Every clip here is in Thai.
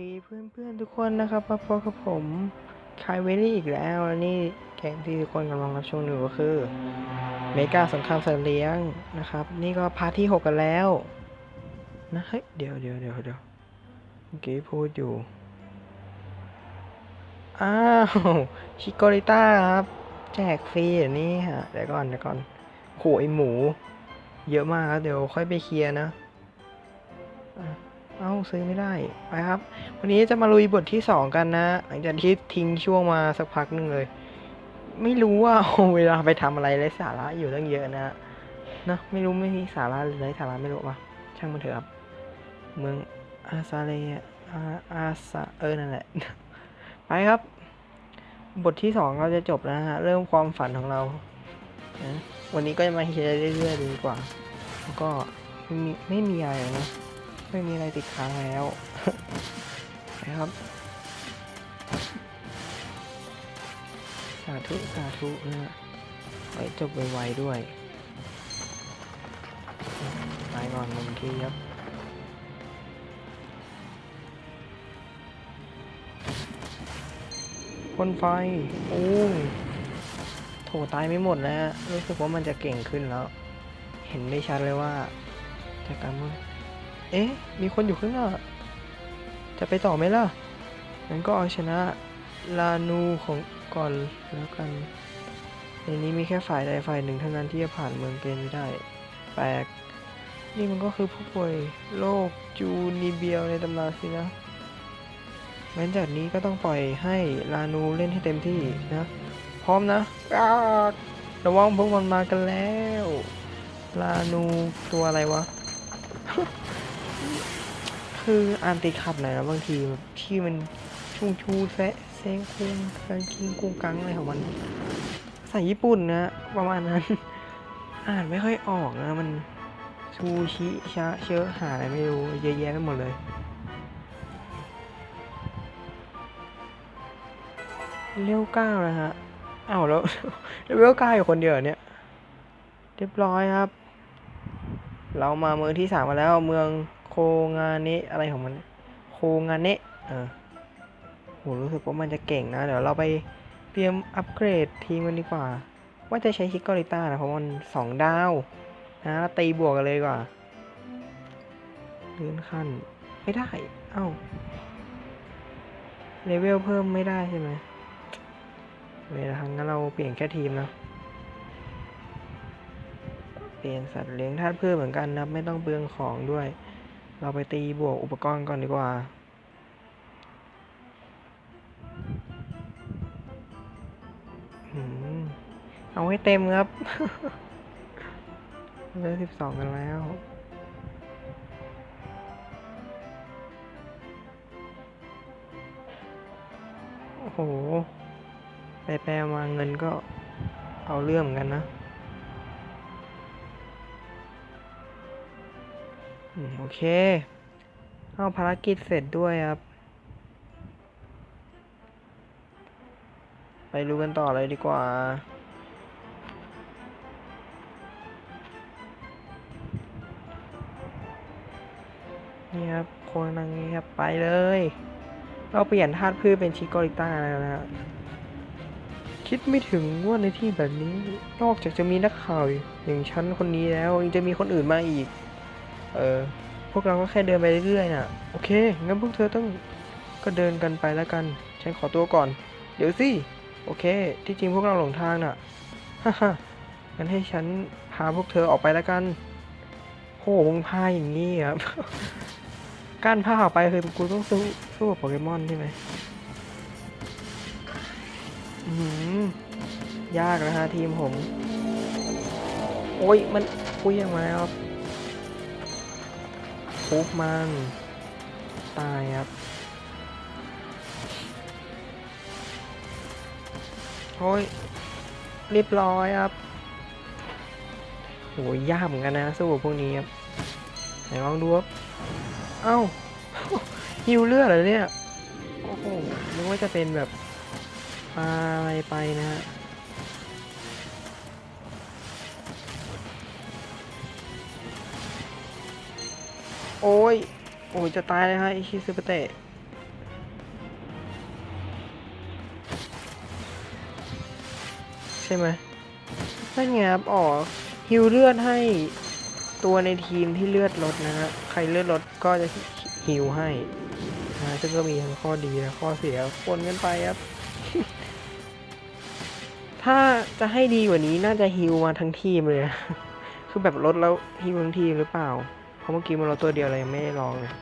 ดีเพื่อนๆทุกคนนะครับมาพบกับผมคายเวลี่อีกแล้วและนี่แข่งที่ทุกคนกำลังรับชมอยู่ก็คือเมกาสงครามสัตว์เลี้ยงนะครับ นี่ก็พาร์ทที่6กันแล้วนะเฮ้ยเดี๋ยวเดี๋ยวเดี๋ยวเดี๋ยวเมื่อกี้พูดอยู่ อ้าวชิโกริต้าครับ แจกฟรีอย่างนี้ฮะเดี๋ยวก่อนเดี๋ยวก่อนโหไอหมู เยอะมากครับเดี๋ยวค่อยไปเคลียร์นะ เอ้าซื้อไม่ได้ไปครับ วันนี้จะมาลุยบทที่สองกันนะหลังจากที่ทิ้งช่วงมาสักพักหนึ่งเลย ไม่รู้ว่าเวลาไปทำอะไรไร้สาระอยู่ตั้งเยอะนะเนอะไม่รู้ไม่มีสาระหรือไร้สาระไม่รู้ปะช่างมันเถอะครับ เมืองอาซาเลอาอาซาเออนั่นแหละไปครับ บทที่สองเราจะจบแล้วฮะเริ่มความฝันของเรานะวันนี้ก็จะมาเฮียร์เรื่อยๆดีกว่า แล้วก็ไม่มีไม่มีอะไรนะ ไม่มีอะไรติดค้างแล้วนะครับ สาธุ สาธุนะไว้จบไวๆด้วยไปก่อนหนึ่งทีครับพ่นไฟ โอ้ยโถตายไม่หมดแล้วรู้สึกว่ามันจะเก่งขึ้นแล้ว เห็นได้ชัดเลยว่าจากการว่า เอ๊ะ มีคนอยู่ข้างหน้า จะไปต่อไหมล่ะ งั้นก็เอาชนะลานูของก่อนแล้วกัน ในนี้มีแค่ฝ่ายใดฝ่ายหนึ่งเท่านั้นที่จะผ่านเมืองเกณฑ์ไม่ได้ แปลก นี่มันก็คือผู้ป่วยโรคจูนีเบียลในตำนานสินะ งั้นจากนี้ก็ต้องปล่อยให้ลานูเล่นให้เต็มที่นะ พร้อมนะระวังพวกมันมากันแล้ว ลานูตัวอะไรวะ คืออ่านติขัดหน่อยนะบางทีแบบที่มันชูชูแซะเซงคุงกังกิงกุงกังอะไรของมันภาษาญี่ปุ่นนะประมาณนั้น อ่านไม่ค่อยออกนะมันชูชิชะเชอะหาอะไรไม่รู้เยอะแยะไปหมดเลยเลเวลเก้านะฮะอ้าวแล้วเลเวลเก้าอยู่คนเดียวเหรอเนี่ยเรียบร้อยครับ เรามาเมืองที่สามมาแล้วเมือง โคงาเนะอะไรของมัน โคงาเนะเออโหรู้สึกว่ามันจะเก่งนะ เดี๋ยวเราไปเตรียมอัปเกรดทีมกันดีกว่า ว่าจะใช้ฮิกกอริต้านะ เพราะมันสองดาวนะตีบวกกันเลยดีกว่าเลื่อนขั้น ไม่ได้ เอ้าเลเวลเพิ่มไม่ได้ใช่ไหมเวลาทั้งนั้นเราเปลี่ยนแค่ทีมนะ เปลี่ยนสัตว์เลี้ยงธาตุพืชเหมือนกันนะ ไม่ต้องเปลืองของด้วย เราไปตีบวกอุปกรณ์ก่อนดีกว่า เอาให้เต็มครับเหลือสิบสองกันแล้วโอ้โห ไปแปลมาเงินก็เอาเรื่องกันนะ โอเค เอาภารกิจเสร็จด้วยครับ ไปรู้กันต่อเลยดีกว่า นี่ครับโคนทางนี้ครับ ไปเลย เราเปลี่ยนธาตุพืชเป็นชิโกริต้าแล้วนะคิดไม่ถึงว่าในที่แบบนี้ นอกจากจะมีนักข่าวอย่างฉันคนนี้แล้วยังจะมีคนอื่นมาอีก เออ พวกเราก็แค่เดินไปเรื่อยๆน่ะ โอเค งั้นพวกเธอต้องก็เดินกันไปแล้วกัน ฉันขอตัวก่อน เดี๋ยวสิ โอเค ที่จริงพวกเราหลงทางน่ะ ฮ่าฮ่างั้นให้ฉันพาพวกเธอออกไปแล้วกันโหมึงพาอย่างนี้ครับการพาออกไปคือกูต้องสู้สู้กับโปเกมอนใช่ไหมอือหือยากนะฮะทีมผม โอ้ยมันคุยออกมาแล้วครับ ปุ๊บมันตายครับโอ้ยเรียบร้อยครับโหยากเหมือนกันนะสู้กับพวกนี้ครับไหนลองดูครับเอ้าฮิวเลือดเหรอเนี่ย โอ้โหนึกว่าจะเป็นแบบปลาอะไรไปนะฮะ โอ้ย โอ้ย จะตายเลยฮะไอคิซูเปเตะใช่ไหมนั่นไงครับอ๋อฮิวเลือดให้ตัวในทีมที่เลือดลดนะฮะ ใครเลือดลดก็จะฮิวให้นะซึ่งก็มีทั้งข้อดีและข้อเสียคนกันไปครับ ถ้าจะให้ดีกว่านี้น่าจะฮิวมาทั้งทีมเลย คือแบบลดแล้วฮิวทั้งทีมหรือเปล่า ราะเมื่อกี้มันลดตัวเดียวเลยยังไม่ได้ลองเลย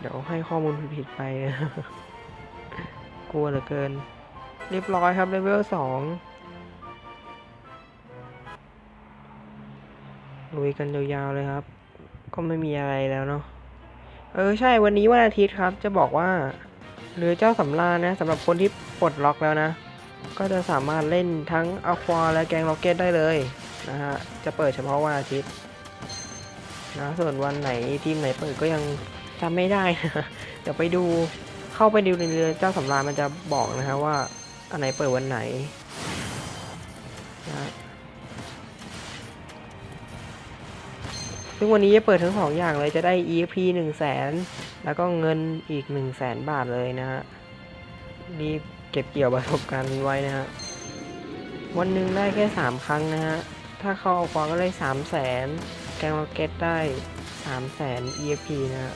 เดี๋ยวให้ข้อมูลผิดๆไป กลัวเหลือเกิน เรียบร้อยครับเลเวลสองลุยกันยาวๆเลยครับ ก็ไม่มีอะไรแล้วเนาะเออใช่วันนี้วันอาทิตย์ครับ จะบอกว่าเรือเจ้าสำราญนะสำหรับคนที่ปลดล็อกแล้วนะ ก็จะสามารถเล่นทั้งอควาและแกงล็อกเก็ตได้เลยนะฮะ จะเปิดเฉพาะวันอาทิตย์ นะส่วนวันไหนทีมไหนเปิดก็ยังจำไม่ได้นะเดี๋ยวไปดูเข้าไปดูในเรือเจ้าสำราญมันจะบอกนะฮะว่าอันไหนเปิดวันไหนนะซึ่งวันนี้จะเปิดทั้งสองอย่างเลยจะได้ EXP 1 0 0 0 0แสนแล้วก็เงินอีก 1 0 0 0 0แสนบาทเลยนะฮะรีบเก็บเกี่ยวประสบการณ์ไว้นะฮะวันหนึ่งได้แค่ 3 ครั้งนะฮะถ้าเข้าเอาควาก็ได้ 3 0 0แสน กงล็อกเก็ตได้3 0 0แสน EXP นะฮะ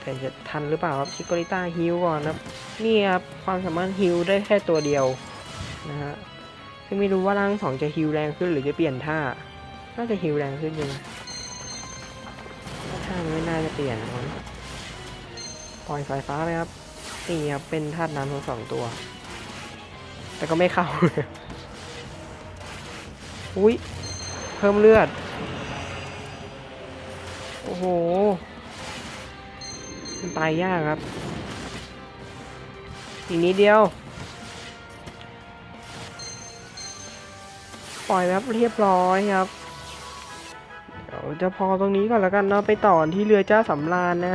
แต่จะทันหรือเปล่าครับชิโกริต้าฮิวก่อนครับ นี่ครับ ความสามารถฮิวได้แค่ตัวเดียวนะฮะซึ่งไม่รู้ว่าร่างสองจะฮิวแรงขึ้นหรือจะเปลี่ยนท่า น่าจะฮิวแรงขึ้นอยู่ท่ามันไม่น่าจะเปลี่ยนนะครับปล่อยสายฟ้าเลยครับ นี่ครับเป็นธาตุน้ำทั้งสองตัว แต่ก็ไม่เข้าเลย อุ้ยเพิ่มเลือด โอ้โห มันตายยากครับ อีกนิดเดียว ปล่อยครับเรียบร้อยครับ เดี๋ยวจะพอตรงนี้ก่อนแล้วกันเนาะไปต่อที่เรือเจ้าสำราญนะ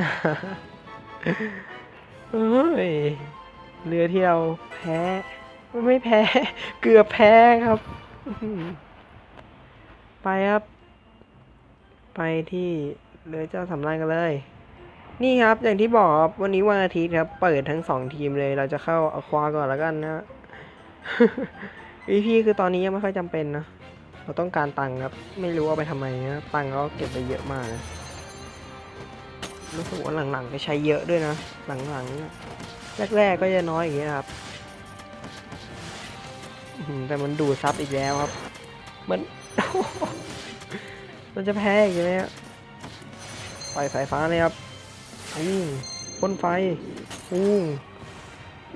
เอ้ยเรือที่เราแพ้ ไม่แพ้ เกือบแพ้ครับ ไปครับ ไปที่เรือเจ้าสำราญกันเลย นี่ครับอย่างที่บอกครับวันนี้วันอาทิตย์ครับ เปิดทั้งสองทีมเลยเราจะเข้าอควาก่อนแล้วกันนะอีพีคือตอนนี้ยังไม่ค่อยจำเป็นนะเราต้องการตังค์ครับ ไม่รู้เอาไปทำไมนะตังค์เราเก็บไปเยอะมากนะรู้สึกว่าหลังๆไปใช้เยอะด้วยนะ หลังๆแรกๆก็จะน้อยอย่างเงี้ยครับแต่มันดูดซับอีกแล้วครับ มัน มันจะแพ้อีกไหมครับปล่อยสายฟ้าเลยครับอืมพ่นไฟอืม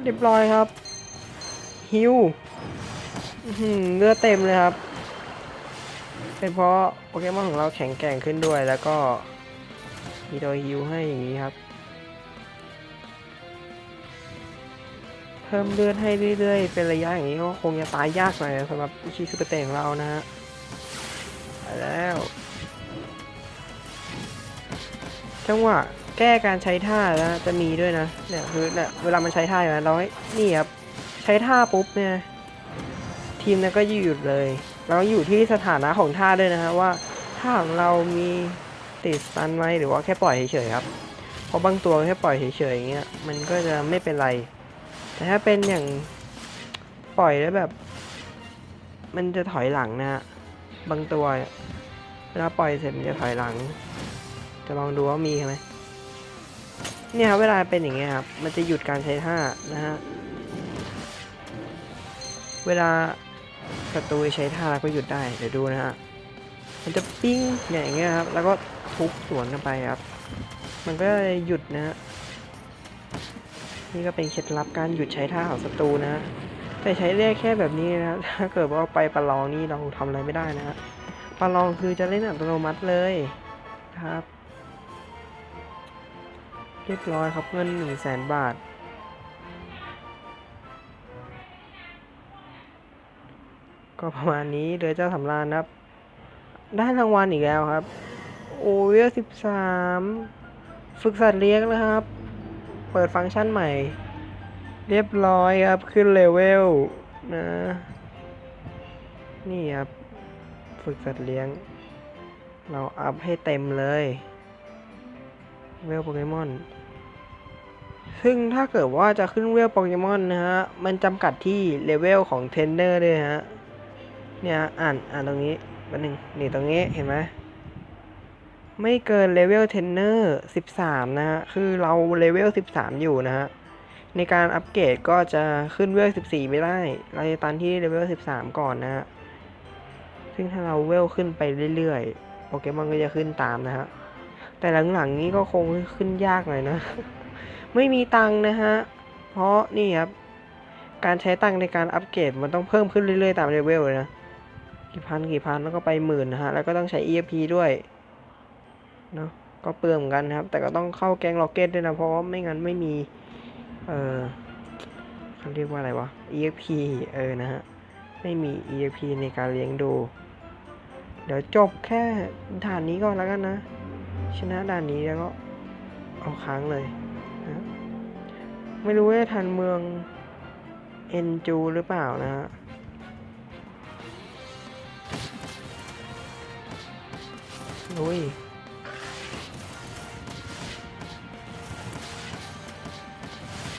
เรียบร้อยครับฮิวอื้อเลือดเต็มเลยครับ เป็นเพราะโปเกมอนของเราแข็งแกร่งขึ้นด้วยแล้วก็มีตัวฮิวให้อย่างนี้ครับ เพิ่มเลือดให้เรื่อยๆ เป็นระยะอย่างนี้ก็คงจะตายยากหน่อยสำหรับอุชิซุเปเตะของเรานะฮะ ไปแล้ว จังหวะแก้การใช้ท่าแล้วจะมีด้วยนะเนี่ยคือเนี่ยเวลามันใช้ท่าอย่างนั้นเราให้นี่ครับใช้ท่าปุ๊บเนี่ยทีมนั้นก็หยุดเลยเราอยู่ที่สถานะของท่าด้วยนะฮะว่าท่าของเรามีติดสตันไหมหรือว่าแค่ปล่อยเฉยๆครับเพราะบางตัวแค่ปล่อยเฉยๆอย่างเงี้ยมันก็จะไม่เป็นไร แต่ถ้าเป็นอย่างปล่อยแล้วแบบ มันจะถอยหลังนะฮะ บางตัวเวลาปล่อยเสร็จมันจะถอยหลัง จะลองดูว่ามีไหมเนี่ยครับเวลาเป็นอย่างเงี้ยครับ มันจะหยุดการใช้ท่านะฮะ เวลาศัตรูใช้ท่าแล้วก็หยุดได้ เดี๋ยวดูนะฮะ มันจะปิ้งเนี่ยอย่างเงี้ยครับ แล้วก็ทุบสวนกันไปครับ มันก็จะหยุดนะฮะ นี่ก็เป็นเคล็ดลับการหยุดใช้ท่าของศัตรูนะฮะ แต่ใช้ได้แค่แบบนี้นะถ้าเกิดว่าไปประลองนี่เราทำอะไรไม่ได้นะฮะประลองคือจะเล่นอัตโนมัติเลยครับ เรียบร้อยครับเงินหนึ่งแสนบาท ก็ประมาณนี้เดือเจ้าสำราญครับ ได้รางวัลอีกแล้วครับ โอเวลสิบสามฝึกสัตว์เลี้ยงนะครับ เปิดฟังก์ชันใหม่ เรียบร้อยครับขึ้นเลเวลนะ นี่ครับ ฝึกสัตว์เลี้ยง เราอัพให้เต็มเลย เวลโปเกมอน ซึ่งถ้าเกิดว่าจะขึ้นเวลโปเกมอนนะฮะ มันจำกัดที่เลเวลของเทรนเนอร์ด้วยฮะ เนี่ยอ่านอ่านตรงนี้แป๊บนึงนี่ตรงนี้เห็นไหมไม่เกินเลเวลเทรนเนอร์ 13 นะฮะ คือเราเลเวล 13 อยู่นะฮะ ในการอัปเกรดก็จะขึ้นเวล 14 ไม่ได้ เราจะตันที่เลเวล 13 ก่อนนะฮะ ซึ่งถ้าเราเวลขึ้นไปเรื่อยๆ โปเกมอนก็จะขึ้นตามนะฮะ แต่หลังๆนี้ก็คงขึ้นยากหน่อยนะ ไม่มีตังนะฮะ เพราะนี่ครับ การใช้ตังในการอัปเกรดมันต้องเพิ่มขึ้นเรื่อยๆ ตามเลเวลเลยนะ กี่พันกี่พันแล้วก็ไปหมื่นนะฮะ แล้วก็ต้องใช้ EFP ด้วยเนาะ ก็เปลืองเหมือนกันครับ แต่ก็ต้องเข้าแกงล็อกเก็ตด้วยนะ เพราะว่าไม่งั้นไม่มี เออเขาเรียกว่าอะไรวะ EFP เออนะฮะ ไม่มี EFP ในการเลี้ยงดู เดี๋ยวจบแค่ด่านนี้ก่อนแล้วกันนะ ชนะด่านนี้แล้วก็เอาค้างเลยนะไม่รู้ว่าทันเมืองเอ็นจูหรือเปล่านะฮะลุย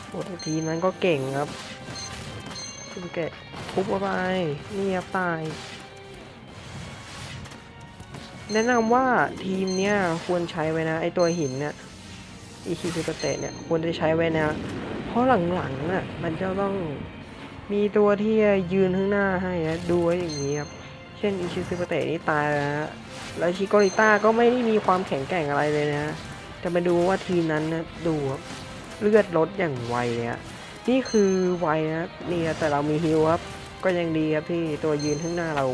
โอ้ทีมนั้นก็เก่งครับคุณแกะทุบเข้าไปนี่ครับตาย แนะนำว่าทีมเนี้ยควรใช้ไว้นะ ไอตัวหินเนี่ยอีคิฟิเตะเนี่ยควรจะใช้ไว้นะ เพราะหลังๆน่ะมันจะต้องมีตัวที่ยืนข้างหน้าให้นะดูไว้อย่างนี้ครับเช่นอิชิซึปเตะนี่ตายแล้วฮะแล้วชิโกริต้าก็ไม่ได้มีความแข็งแกร่งอะไรเลยนะ จะมาดูว่าทีมนั้นนะดูครับ เลือดลดอย่างไวเลยฮะนี่คือไวนะนี่ครับแต่เรามีฮิลครับ ก็ยังดีครับที่ตัวยืนข้างหน้าเรา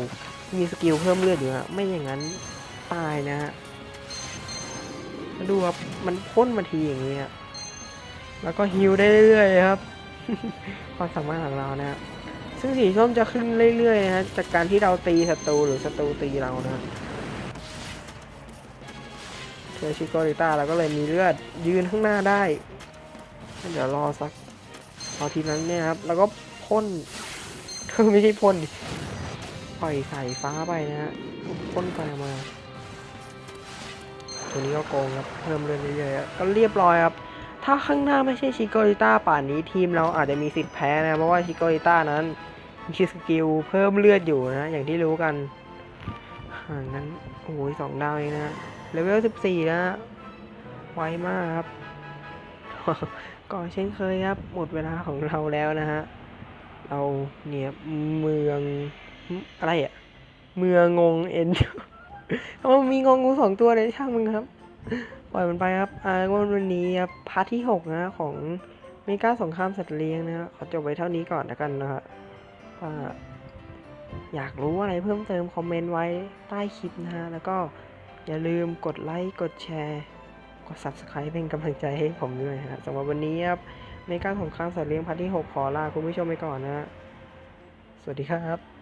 มีสกิลเพิ่มเลือดอยู่ฮะไม่อย่างนั้นตายนะฮะมาดูครับมันพ่นมาทีอย่างนี้ฮะแล้วก็ฮิลได้เรื่อยๆครับความสามารถของเรานะฮะซึ่งสีส้มจะขึ้นเรื่อยๆนะฮะจากการที่เราตีศัตรูหรือศัตรูตีเรานะเทอชิโกริต้าเราก็เลยมีเลือดยืนข้างหน้าได้ เดี๋ยวรอสักเอาทีนั้นเนี่ยครับ แล้วก็พ่นคือไม่ใช่พ่นปล่อยสายฟ้าไปนะฮะพ่นไฟมา ตัวนี้ก็โกงครับ เพิ่มเรื่อยๆอะก็เรียบร้อยครับ ถ้าข้างหน้าไม่ใช่ชิโกริต้าป่านนี้ทีมเราอาจจะมีสิทธิ์แพ้นะ เพราะว่าชิโกริต้านั้นมีสกิลเพิ่มเลือดอยู่นะ อย่างที่รู้กันอ่างั้นโอ้ยสองดาวเองนะเลเวลสิบสี่นะไวมากครับ ก็เช่นเคยครับ หมดเวลาของเราแล้วนะฮะ เราเนี่ยเมืองอะไรอะเมืองงงเอ็นเอามีงงงูสองตัวเลยช่างมึงครับ ปล่อยมันไปครับอ่าวันวันนี้ครับพาร์ทที่หกนะของเมกาสงครามสัตว์เลี้ยงนะฮะขอจบไว้เท่านี้ก่อนแล้วกันนะฮะว่าอยากรู้อะไรเพิ่มเติมคอมเมนต์ไว้ใต้คลิปนะฮะ แล้วก็อย่าลืมกดไลค์ กดแชร์ กด Subscribe เป็นกำลังใจให้ผมด้วยนะฮะสำหรับวันนี้ครับเมกาสงครางสัตว์เลี้ยงพาร์ทที่ 6 ขอลาคุณผู้ชมไปก่อนนะฮะสวัสดีครับ